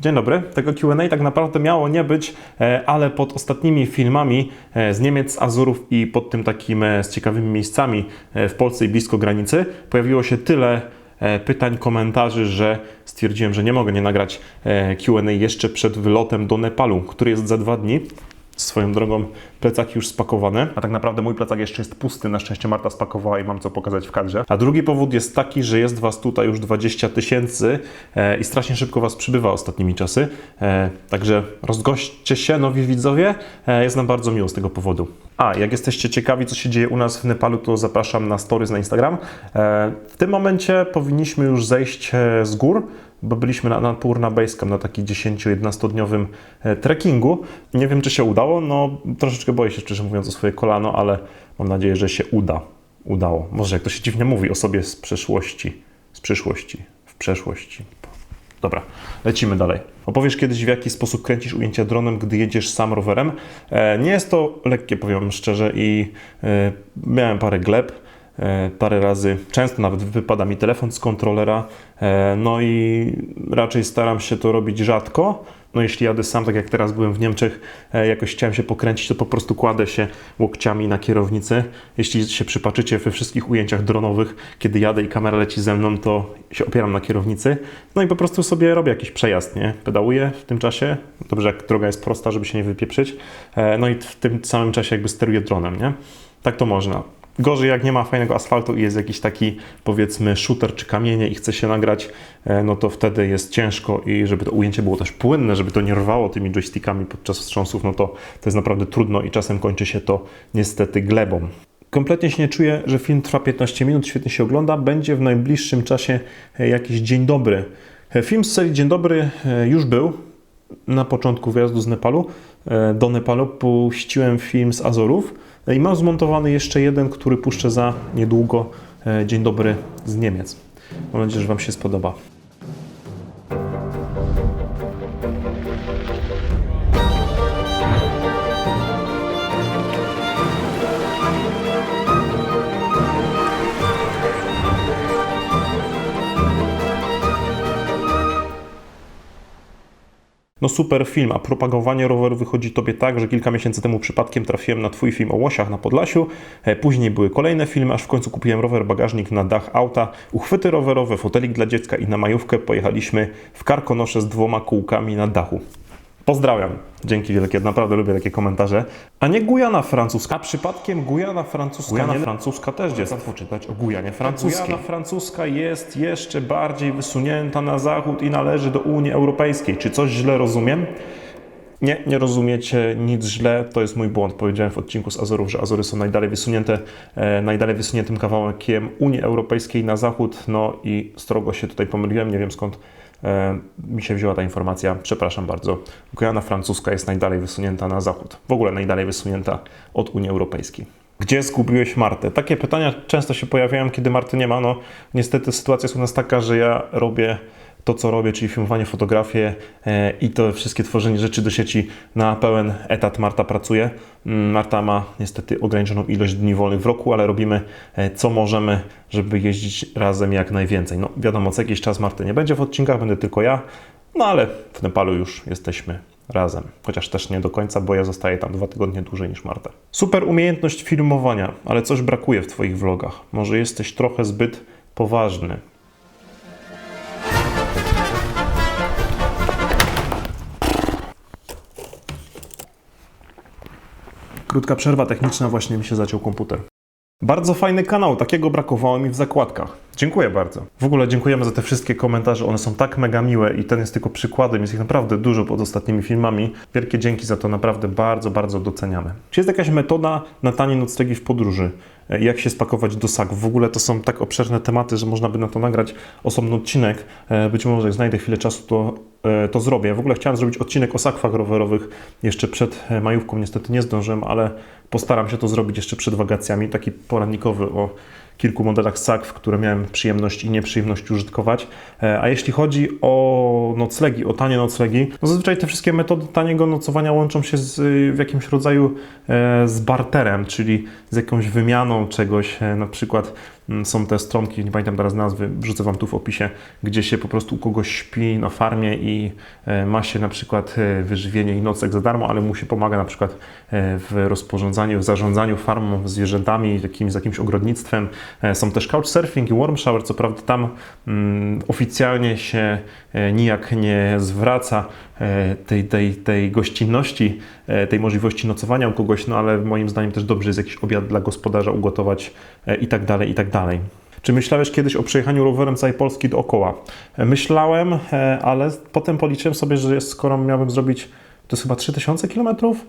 Dzień dobry. Tego Q&A tak naprawdę miało nie być, e, ale pod ostatnimi filmami e, z Niemiec, z Azurów i pod tym takim e, z ciekawymi miejscami w Polsce i blisko granicy pojawiło się tyle pytań, komentarzy, że stwierdziłem, że nie mogę nie nagrać Q&A jeszcze przed wylotem do Nepalu, który jest za dwa dni. Swoją drogą plecaki już spakowane, a tak naprawdę mój plecak jeszcze jest pusty. Na szczęście Marta spakowała i mam co pokazać w kadrze. A drugi powód jest taki, że jest Was tutaj już 20 tysięcy e, i strasznie szybko Was przybywa ostatnimi czasy. E, także rozgośćcie się, nowi widzowie. E, jest nam bardzo miło z tego powodu. A, jak jesteście ciekawi, co się dzieje u nas w Nepalu, to zapraszam na stories na Instagram. E, w tym momencie powinniśmy już zejść e, z gór bo byliśmy na Annapurna Basecamp na taki 10-11 dniowym e, trekkingu. Nie wiem, czy się udało, no troszeczkę boję się, szczerze mówiąc, o swoje kolano, ale mam nadzieję, że się uda. Udało. Może jak to się dziwnie mówi o sobie z przeszłości, z przyszłości, w przeszłości. Dobra, lecimy dalej. Opowiesz kiedyś, w jaki sposób kręcisz ujęcia dronem, gdy jedziesz sam rowerem. E, nie jest to lekkie, powiem szczerze, i e, miałem parę gleb, parę razy. Często nawet wypada mi telefon z kontrolera, e, no i raczej staram się to robić rzadko. No jeśli jadę sam, tak jak teraz byłem w Niemczech, e, jakoś chciałem się pokręcić, to po prostu kładę się łokciami na kierownicy. Jeśli się przypatrzycie we wszystkich ujęciach dronowych, kiedy jadę i kamera leci ze mną, to się opieram na kierownicy. No i po prostu sobie robię jakiś przejazd, nie? Pedałuję w tym czasie. Dobrze, jak droga jest prosta, żeby się nie wypieprzyć. E, No i w tym samym czasie jakby steruję dronem, nie? Tak to można. Gorzej jak nie ma fajnego asfaltu i jest jakiś taki powiedzmy shooter czy kamienie i chce się nagrać, e, no to wtedy jest ciężko i żeby to ujęcie było też płynne, żeby to nie rwało tymi joystickami podczas wstrząsów, no to to jest naprawdę trudno i czasem kończy się to niestety glebą. Kompletnie się nie czuję, że film trwa 15 minut, świetnie się ogląda. Będzie w najbliższym czasie e, jakiś dzień dobry. E, Film z serii Dzień dobry już był na początku wyjazdu z Nepalu. Do Nepalu puściłem film z Azorów i mam zmontowany jeszcze jeden, który puszczę za niedługo. e, Dzień dobry z Niemiec. Mam nadzieję, że Wam się spodoba. No super film, a propagowanie roweru wychodzi tobie tak, że kilka miesięcy temu przypadkiem trafiłem na twój film o łosiach na Podlasiu. E, Później były kolejne filmy, aż w końcu kupiłem rower, bagażnik na dach auta, uchwyty rowerowe, fotelik dla dziecka i na majówkę pojechaliśmy w karkonosze z dwoma kółkami na dachu. Pozdrawiam. Dzięki wielkie, naprawdę lubię takie komentarze. A nie Gujana francuska. A przypadkiem Gujana francuska. Gujana nie... francuska też jest. poczytać o Gujanie francuskiej. Gujana francuska jest jeszcze bardziej wysunięta na zachód i należy do Unii Europejskiej. Czy coś źle rozumiem? Nie, nie rozumiecie nic źle, to jest mój błąd. Powiedziałem w odcinku z Azorów, że Azory są najdalej wysunięte, e, najdalej wysuniętym kawałkiem Unii Europejskiej na zachód, no i strogo się tutaj pomyliłem, nie wiem skąd mi się wzięła ta informacja, przepraszam bardzo. Gujana francuska jest najdalej wysunięta na zachód, w ogóle najdalej wysunięta od Unii Europejskiej. Gdzie zgubiłeś Martę? Takie pytania często się pojawiają, kiedy Marty nie ma. No, niestety sytuacja jest u nas taka, że ja robię to, co robię, czyli filmowanie, fotografie e, i to wszystkie tworzenie rzeczy do sieci na pełen etat Marta pracuje. Mm, Marta ma niestety ograniczoną ilość dni wolnych w roku, ale robimy e, co możemy, żeby jeździć razem jak najwięcej. No wiadomo, co jakiś czas Marty nie będzie w odcinkach, będę tylko ja, no ale w Nepalu już jesteśmy razem. Chociaż też nie do końca, bo ja zostaję tam dwa tygodnie dłużej niż Marta. Super umiejętność filmowania, ale coś brakuje w Twoich vlogach. Może jesteś trochę zbyt poważny. Krótka przerwa techniczna, właśnie mi się zaciął komputer. Bardzo fajny kanał, takiego brakowało mi w zakładkach. Dziękuję bardzo. W ogóle dziękujemy za te wszystkie komentarze, one są tak mega miłe i ten jest tylko przykładem, jest ich naprawdę dużo pod ostatnimi filmami. Wielkie dzięki za to, naprawdę bardzo, bardzo doceniamy. Czy jest jakaś metoda na tanie noclegi w podróży? E, Jak się spakować do saków? W ogóle to są tak obszerne tematy, że można by na to nagrać osobny odcinek. E, Być może jak znajdę chwilę czasu, to, e, to zrobię. W ogóle chciałem zrobić odcinek o sakwach rowerowych jeszcze przed majówką, niestety nie zdążyłem, ale postaram się to zrobić jeszcze przed wakacjami. Taki poradnikowy o kilku modelach sakw, które miałem przyjemność i nieprzyjemność użytkować. E, A jeśli chodzi o noclegi, o tanie noclegi, no zazwyczaj te wszystkie metody taniego nocowania łączą się z, y, w jakimś rodzaju e, z barterem, czyli z jakąś wymianą czegoś. E, Na przykład są te stronki, nie pamiętam teraz nazwy, wrzucę Wam tu w opisie, gdzie się po prostu u kogoś śpi na farmie i e, ma się na przykład e, wyżywienie i nocleg za darmo, ale mu się pomaga na przykład e, w rozporządzaniu, w zarządzaniu farmą, zwierzętami, jakimś, z jakimś ogrodnictwem. Są też couchsurfing i warm shower, co prawda tam mm, oficjalnie się nijak nie zwraca tej, tej, tej gościnności, tej możliwości nocowania u kogoś, no ale moim zdaniem też dobrze jest jakiś obiad dla gospodarza ugotować i tak dalej, i tak dalej. Czy myślałeś kiedyś o przejechaniu rowerem całej Polski dookoła? Myślałem, e, ale potem policzyłem sobie, że skoro miałbym zrobić, to jest chyba 3000 kilometrów,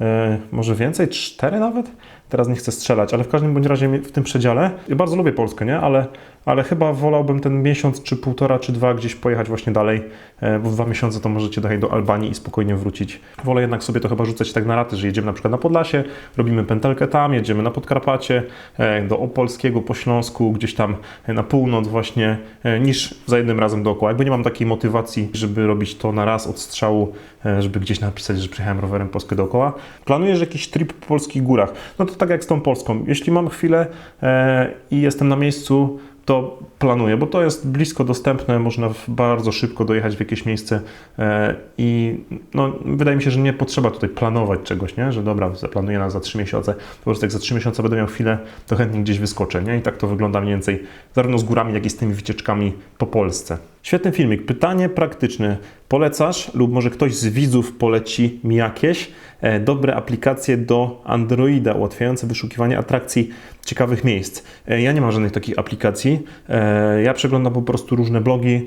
E, może więcej, cztery nawet? Teraz nie chcę strzelać, ale w każdym bądź razie w tym przedziale. Ja bardzo lubię Polskę, nie? Ale, ale chyba wolałbym ten miesiąc, czy półtora, czy dwa gdzieś pojechać właśnie dalej, e, bo w dwa miesiące to możecie dojechać do Albanii i spokojnie wrócić. Wolę jednak sobie to chyba rzucać tak na raty, że jedziemy na przykład na Podlasie, robimy pętelkę tam, jedziemy na Podkarpacie, e, do Opolskiego, po Śląsku, gdzieś tam e, na północ właśnie, niż za jednym razem dookoła. Jakby nie mam takiej motywacji, żeby robić to na raz od strzału, żeby gdzieś napisać, że przyjechałem rowerem Polskę dookoła. Planujesz jakiś trip po polskich górach? No to tak jak z tą Polską. Jeśli mam chwilę i jestem na miejscu, to planuję, bo to jest blisko dostępne, można bardzo szybko dojechać w jakieś miejsce e, i no, wydaje mi się, że nie potrzeba tutaj planować czegoś, nie? że dobra, zaplanuję na za trzy miesiące, po prostu jak za trzy miesiące będę miał chwilę, to chętnie gdzieś wyskoczę. Nie? I tak to wygląda mniej więcej zarówno z górami, jak i z tymi wycieczkami po Polsce. Świetny filmik. Pytanie praktyczne. Polecasz lub może ktoś z widzów poleci mi jakieś e, dobre aplikacje do Androida ułatwiające wyszukiwanie atrakcji ciekawych miejsc. E, Ja nie mam żadnych takich aplikacji. E, Ja przeglądam po prostu różne blogi,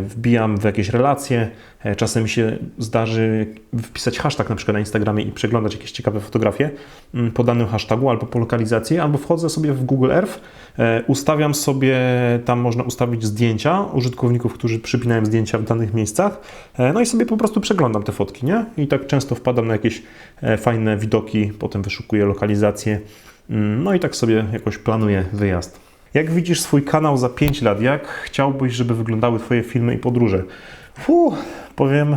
wbijam w jakieś relacje. E, Czasem się zdarzy wpisać hashtag na przykład na Instagramie i przeglądać jakieś ciekawe fotografie mm, po danym hashtagu albo po lokalizacji, albo wchodzę sobie w Google Earth, e, ustawiam sobie, tam można ustawić zdjęcia użytkowników, którzy przypinają zdjęcia w danych miejscach, e, no i sobie po prostu przeglądam te fotki, nie? I tak często wpadam na jakieś fajne widoki, potem wyszukuję lokalizację, mm, no i tak sobie jakoś planuję wyjazd. Jak widzisz swój kanał za 5 lat? Jak chciałbyś, żeby wyglądały Twoje filmy i podróże? Fuh, powiem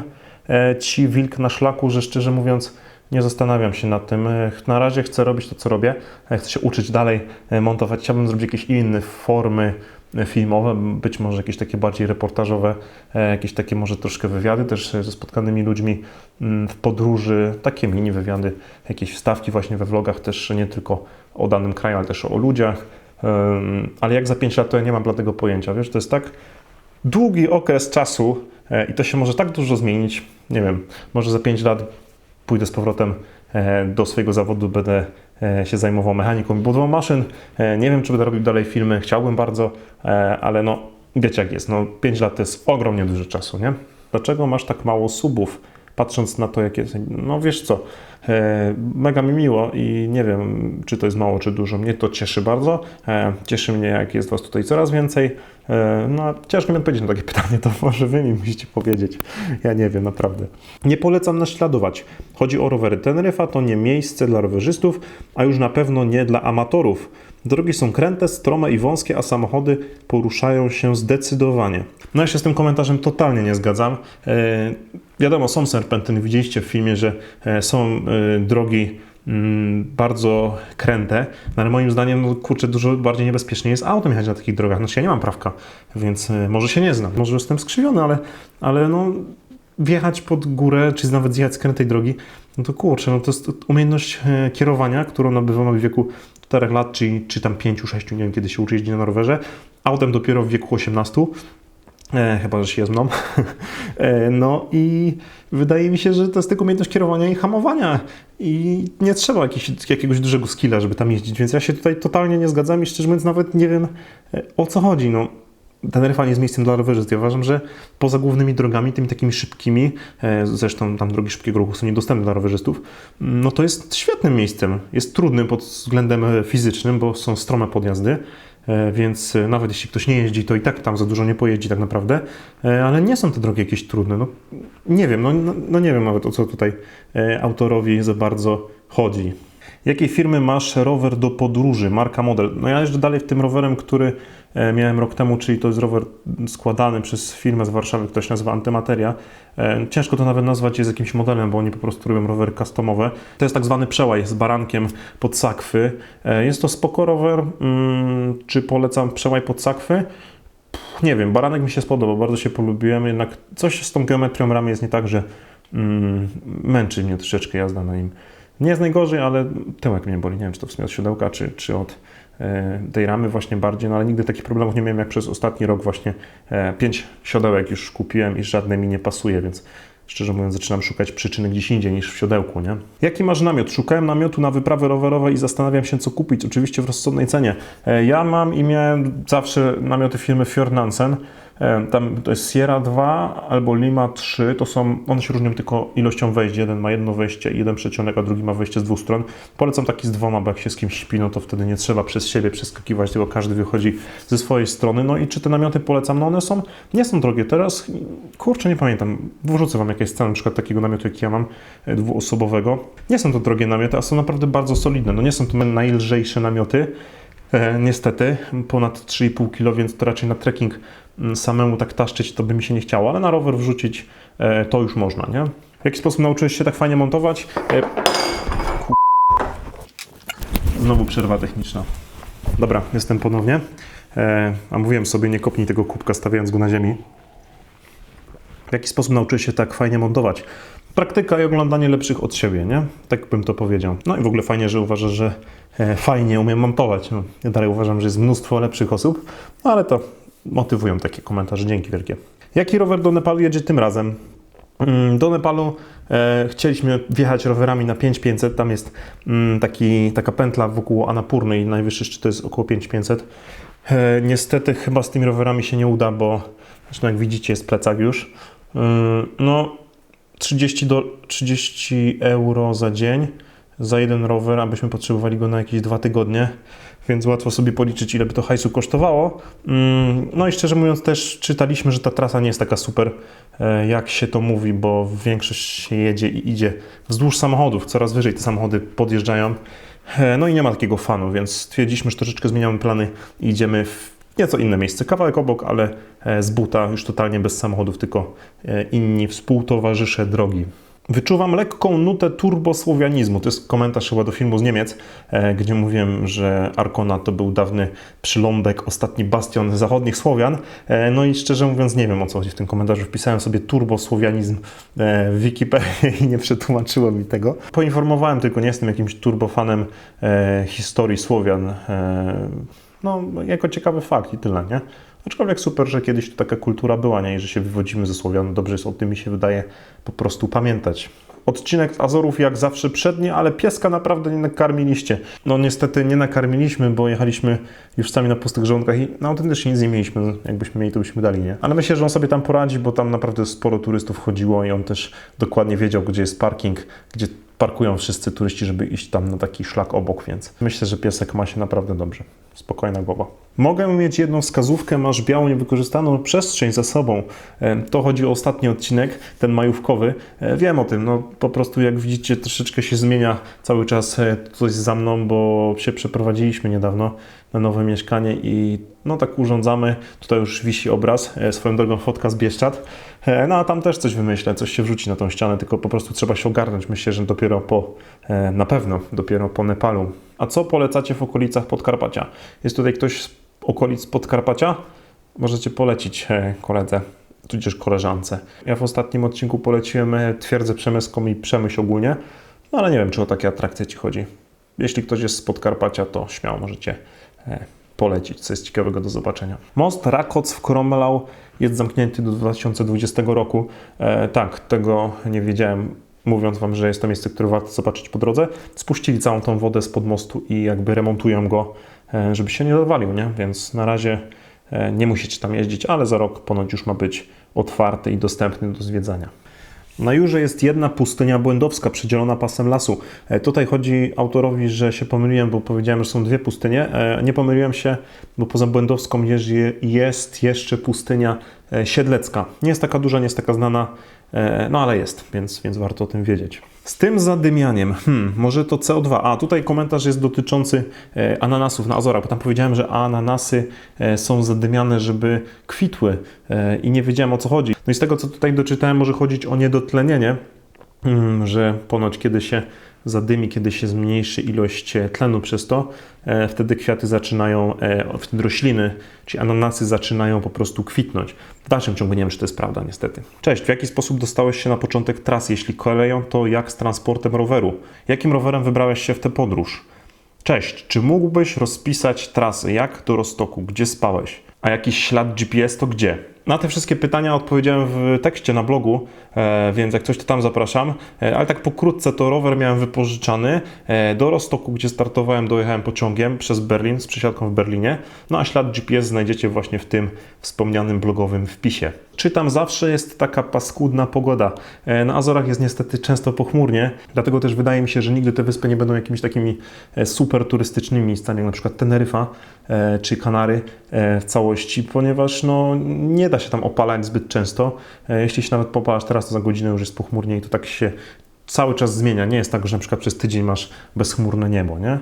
e, Ci wilk na szlaku, że szczerze mówiąc nie zastanawiam się nad tym. E, Na razie chcę robić to, co robię. E, Chcę się uczyć dalej montować. Chciałbym zrobić jakieś inne formy filmowe, być może jakieś takie bardziej reportażowe, jakieś takie może troszkę wywiady też ze spotkanymi ludźmi mm, w podróży, takie mini wywiady, jakieś wstawki właśnie we vlogach też nie tylko o danym kraju, ale też o ludziach. Ale jak za 5 lat, to ja nie mam dla tego pojęcia. Wiesz, to jest tak długi okres czasu i to się może tak dużo zmienić. Nie wiem, może za 5 lat pójdę z powrotem e, do swojego zawodu, będę e, się zajmował mechaniką i budową maszyn. E, Nie wiem, czy będę robił dalej filmy, chciałbym bardzo, e, ale no wiecie jak jest, no 5 lat to jest ogromnie dużo czasu, nie? Dlaczego masz tak mało subów? Patrząc na to, jak jest, no wiesz co, e, mega mi miło i nie wiem, czy to jest mało, czy dużo. Mnie to cieszy bardzo. E, cieszy mnie, jak jest Was tutaj coraz więcej. E, no, ciężko mi odpowiedzieć na takie pytanie, to może Wy mi musicie powiedzieć. Ja nie wiem, naprawdę. Nie polecam naśladować. Chodzi o rowery. Teneryfa to nie miejsce dla rowerzystów, a już na pewno nie dla amatorów. Drogi są kręte, strome i wąskie, a samochody poruszają się zdecydowanie. No ja się z tym komentarzem totalnie nie zgadzam. Wiadomo, są serpentyny, widzieliście w filmie, że e, są e, drogi mm, bardzo kręte, no ale moim zdaniem, no kurczę, dużo bardziej niebezpiecznie jest autem jechać na takich drogach. Znaczy ja nie mam prawka, więc e, może się nie znam, może jestem skrzywiony, ale, ale no wjechać pod górę, czy nawet zjechać z krętej drogi, no to kurczę, no to jest umiejętność kierowania, którą nabywamy w wieku 4 lat, czy, czy tam 5, 6, nie wiem kiedy się uczy jeździć na rowerze, autem dopiero w wieku 18, E, chyba, że się je mną. e, no i wydaje mi się, że to jest tylko umiejętność kierowania i hamowania. I nie trzeba jakiś, jakiegoś dużego skilla, żeby tam jeździć. Więc ja się tutaj totalnie nie zgadzam i szczerze mówiąc nawet nie wiem e, o co chodzi. No, Teneryfa nie jest miejscem dla rowerzystów. Ja uważam, że poza głównymi drogami, tymi takimi szybkimi, e, zresztą tam drogi szybkiego ruchu są niedostępne dla rowerzystów, no to jest świetnym miejscem. Jest trudnym pod względem fizycznym, bo są strome podjazdy, więc e, nawet jeśli ktoś nie jeździ, to i tak tam za dużo nie pojeździ tak naprawdę, e, ale nie są te drogi jakieś trudne. No, nie wiem, no, no, no nie wiem nawet o co tutaj e, autorowi za bardzo chodzi. Jakiej firmy masz rower do podróży, marka, model? No ja jeżdżę dalej tym rowerem, który e, miałem rok temu, czyli to jest rower składany przez firmę z Warszawy, się nazywa Antymateria. E, Ciężko to nawet nazwać jest jakimś modelem, bo oni po prostu robią rowery customowe. To jest tak zwany przełaj z barankiem pod sakwy. E, Jest to spoko rower. Mm, Czy polecam przełaj pod sakwy? Nie wiem, baranek mi się spodobał, bardzo się polubiłem, jednak coś z tą geometrią ramy jest nie tak, że mm, męczy mnie troszeczkę jazda na nim. Nie jest najgorzej, ale tyłek mnie boli. Nie wiem, czy to w sumie od siodełka, czy, czy od e, tej ramy właśnie bardziej, no ale nigdy takich problemów nie miałem jak przez ostatni rok właśnie e, pięć siodełek już kupiłem i żadne mi nie pasuje, więc szczerze mówiąc zaczynam szukać przyczyny gdzieś indziej niż w siodełku, nie? Jaki masz namiot? Szukałem namiotu na wyprawy rowerowe i zastanawiam się co kupić, oczywiście w rozsądnej cenie. E, ja mam i miałem zawsze namioty firmy Fjord Nansen, Tam to jest Sierra 2 albo Lima 3, to są, one się różnią tylko ilością wejść. Jeden ma jedno wejście jeden przecionek, a drugi ma wejście z dwóch stron. Polecam taki z dwoma, bo jak się z kimś śpi, no to wtedy nie trzeba przez siebie przeskakiwać, tylko każdy wychodzi ze swojej strony. No i czy te namioty polecam? No one są, nie są drogie. Teraz, kurczę, nie pamiętam, wrzucę Wam jakieś ceny, na przykład takiego namiotu, jaki ja mam, e, dwuosobowego. Nie są to drogie namioty, a są naprawdę bardzo solidne. No nie są to najlżejsze namioty, E, niestety, ponad 3,5 kg, więc to raczej na trekking samemu tak taszczyć to by mi się nie chciało, ale na rower wrzucić e, to już można, nie? W jaki sposób nauczyłeś się tak fajnie montować? E, Znowu przerwa techniczna. Dobra, jestem ponownie. E, a mówiłem sobie, nie kopnij tego kubka stawiając go na ziemi. W jaki sposób nauczyłeś się tak fajnie montować? Praktyka i oglądanie lepszych od siebie, nie? Tak bym to powiedział. No i w ogóle fajnie, że uważasz, że fajnie umiem montować. No, ja dalej uważam, że jest mnóstwo lepszych osób, no ale to motywują takie komentarze. Dzięki wielkie. Jaki rower do Nepalu jedzie tym razem? Mm, Do Nepalu e, chcieliśmy wjechać rowerami na 5500. Tam jest mm, taki, taka pętla wokół Anapurny i najwyższy szczyt to jest około 5500. E, niestety chyba z tymi rowerami się nie uda, bo zresztą jak widzicie jest plecak już. Mm, no 30, do, 30 euro za dzień za jeden rower, abyśmy potrzebowali go na jakieś dwa tygodnie, więc łatwo sobie policzyć, ile by to hajsu kosztowało. Mm, No i szczerze mówiąc, też czytaliśmy, że ta trasa nie jest taka super, e, jak się to mówi, bo większość się jedzie i idzie wzdłuż samochodów, coraz wyżej te samochody podjeżdżają. E, No i nie ma takiego fanu, więc stwierdziliśmy, że troszeczkę zmieniamy plany i idziemy w nieco inne miejsce. Kawałek obok, ale e, z buta, już totalnie bez samochodów, tylko inni współtowarzysze drogi. Wyczuwam lekką nutę turbosłowianizmu. To jest komentarz chyba do filmu z Niemiec, e, gdzie mówiłem, że Arkona to był dawny przylądek, ostatni bastion zachodnich Słowian. E, No i szczerze mówiąc nie wiem o co chodzi w tym komentarzu. Wpisałem sobie turbosłowianizm e, w Wikipedii i nie przetłumaczyło mi tego. Poinformowałem tylko, nie jestem jakimś turbofanem historii Słowian. No, jako ciekawy fakt i tyle, nie? Aczkolwiek super, że kiedyś to taka kultura była, nie? I że się wywodzimy ze Słowian. Dobrze jest o tym, mi się wydaje, po prostu pamiętać. Odcinek z Azorów jak zawsze przedni, ale pieska naprawdę nie nakarmiliście. No niestety nie nakarmiliśmy, bo jechaliśmy już sami na pustych żołądkach i no autentycznie nic nie mieliśmy. Jakbyśmy mieli, to byśmy dali, nie? Ale myślę, że on sobie tam poradzi, bo tam naprawdę sporo turystów chodziło i on też dokładnie wiedział, gdzie jest parking, gdzie parkują wszyscy turyści, żeby iść tam na taki szlak obok, więc myślę, że piesek ma się naprawdę dobrze. Spokojna głowa. Mogę mieć jedną wskazówkę, masz białą niewykorzystaną przestrzeń za sobą. E, To chodzi o ostatni odcinek, ten majówkowy. E, Wiem o tym, no po prostu jak widzicie troszeczkę się zmienia cały czas e, coś za mną, bo się przeprowadziliśmy niedawno na nowe mieszkanie i no tak urządzamy. Tutaj już wisi obraz, e, swoją drogą fotka z Bieszczad. E, No a tam też coś wymyślę, coś się wrzuci na tą ścianę, tylko po prostu trzeba się ogarnąć. Myślę, że dopiero po, e, na pewno dopiero po Nepalu. A co polecacie w okolicach Podkarpacia? Jest tutaj ktoś z okolic Podkarpacia? Możecie polecić koledze, tudzież koleżance. Ja w ostatnim odcinku poleciłem Twierdzę Przemyską i Przemyśl ogólnie, no ale nie wiem, czy o takie atrakcje Ci chodzi. Jeśli ktoś jest z Podkarpacia, to śmiało możecie polecić, co jest ciekawego do zobaczenia. Most Rakoc w Kromelau jest zamknięty do 2020 roku. E, tak, tego nie wiedziałem, mówiąc Wam, że jest to miejsce, które warto zobaczyć po drodze. Spuścili całą tą wodę spod mostu i jakby remontują go, e, żeby się nie zawalił, nie? Więc na razie e, nie musicie tam jeździć, ale za rok ponoć już ma być otwarty i dostępny do zwiedzania. Na Jurze jest jedna pustynia błędowska przydzielona pasem lasu. E, Tutaj chodzi autorowi, że się pomyliłem, bo powiedziałem, że są dwie pustynie. E, Nie pomyliłem się, bo poza błędowską jest- jeszcze pustynia e, siedlecka. Nie jest taka duża, nie jest taka znana. E, No ale jest, więc, więc warto o tym wiedzieć. Z tym zadymianiem, hmm, może to CO2. A tutaj komentarz jest dotyczący e, ananasów na Azorach, bo tam powiedziałem, że ananasy e, są zadymiane, żeby kwitły i nie wiedziałem o co chodzi. No i z tego co tutaj doczytałem, może chodzić o niedotlenienie, mm, że ponoć kiedy się zadymi, kiedy się zmniejszy ilość e, tlenu przez to, e, wtedy kwiaty zaczynają, e, wtedy rośliny, czyli ananasy zaczynają po prostu kwitnąć. W dalszym ciągu nie wiem, czy to jest prawda, niestety. Cześć, w jaki sposób dostałeś się na początek trasy? Jeśli koleją, to jak z transportem roweru? Jakim rowerem wybrałeś się w tę podróż? Cześć, czy mógłbyś rozpisać trasy? Jak do Rostoku? Gdzie spałeś? A jakiś ślad GPS to gdzie? Na te wszystkie pytania odpowiedziałem w tekście na blogu, e, więc jak coś to tam zapraszam. E, ale tak pokrótce to rower miałem wypożyczany. E, do Rostoku, gdzie startowałem, dojechałem pociągiem przez Berlin z przesiadką w Berlinie. No a ślad GPS znajdziecie właśnie w tym wspomnianym blogowym wpisie. Czy tam zawsze jest taka paskudna pogoda? E, Na Azorach jest niestety często pochmurnie, dlatego też wydaje mi się, że nigdy te wyspy nie będą jakimiś takimi e, super turystycznymi miejscami, jak na przykład Teneryfa e, czy Kanary w całości, ponieważ no, nie da się tam opalać zbyt często. Jeśli się nawet popalasz teraz, to za godzinę już jest pochmurnie i to tak się cały czas zmienia. Nie jest tak, że na przykład przez tydzień masz bezchmurne niebo, nie?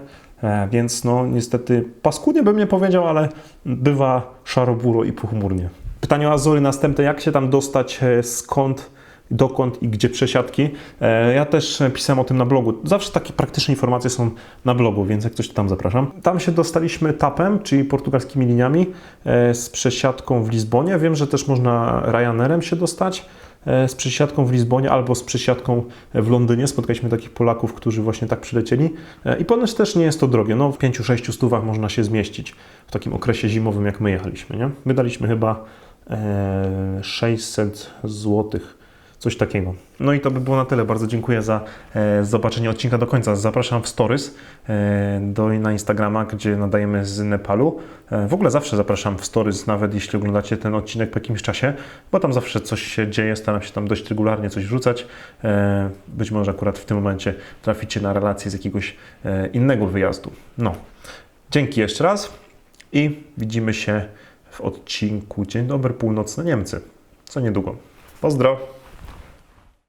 Więc no niestety paskudnie bym nie powiedział, ale bywa szaro-buro i pochmurnie. Pytanie o Azory następne, jak się tam dostać, e, skąd, dokąd i gdzie przesiadki. E, Ja też pisałem o tym na blogu. Zawsze takie praktyczne informacje są na blogu, więc jak to tam zapraszam. Tam się dostaliśmy TAP-em, czyli portugalskimi liniami e, z przesiadką w Lizbonie. Wiem, że też można Ryanerem się dostać z przesiadką w Lizbonie albo z przesiadką w Londynie. Spotkaliśmy takich Polaków, którzy właśnie tak przylecieli. I ponoć też nie jest to drogie. No, w 5-6 stówach można się zmieścić w takim okresie zimowym, jak my jechaliśmy. Nie? Wydaliśmy chyba e, 600 złotych. Coś takiego. No i to by było na tyle. Bardzo dziękuję za e, zobaczenie odcinka do końca. Zapraszam w stories e, do, na Instagrama, gdzie nadajemy z Nepalu. E, w ogóle zawsze zapraszam w stories, nawet jeśli oglądacie ten odcinek po jakimś czasie, bo tam zawsze coś się dzieje. Staram się tam dość regularnie coś wrzucać. E, być może akurat w tym momencie traficie na relację z jakiegoś e, innego wyjazdu. No. Dzięki jeszcze raz i widzimy się w odcinku Dzień dobry północne Niemcy. Co niedługo. Pozdro!